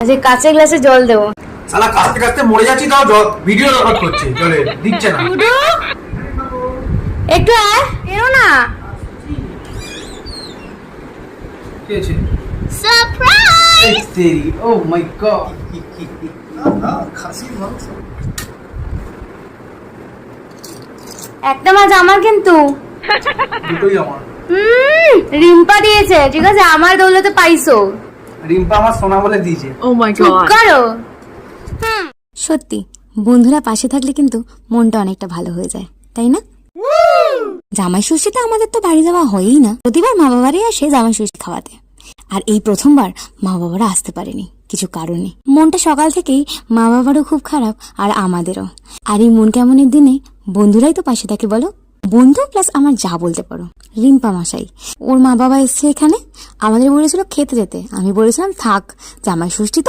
আজকে কাঁচের গ্লাসে জল দেবো। সালা কাঁচতে কাঁচতে মরে যাচ্ছি তাও জ- ভিডিও রেকর্ড করছে জলে দিচ্ছে না। একটু আয়। এরো না। কি আছে? সারপ্রাইজ তেরি ও মাই গড একটা মাছ আমার কিন্তু। দুটোই আমার। হুম রিম্পা দিয়েছে ঠিক আছে? আমার দৌলতে পাইছো। রিম্পা আমার সোনা বলে দিয়েছে। চুপ god. করো। সত্যি বন্ধুরা পাশে থাকলে কিন্তু মনটা অনেকটা ভালো হয়ে যায় তাই না? জামাই ষষ্ঠীতে আমাদের তো বাড়ি যাওয়া হয়ই না। প্রতিবার মা বাবারই আসে জামাই ষষ্ঠী খাওয়াতে। আর এই প্রথমবার মা বাবারা আসতে পারেনি কিছু কারণে। মনটা সকাল থেকেই মা বাবারও খুব খারাপ আর আমাদেরও। আর এই মন কেমনের দিনে বন্ধুরাই তো পাশে থাকে বলো? বন্ধু প্লাস আমার যা বলতে পারো। রিম্পা মশাই, ওর মা বাবা এসছে এখানে। আমাদের বলেছিল খেতে যেতে। আমি বলেছিলাম, থাক। জামাই ষষ্ঠী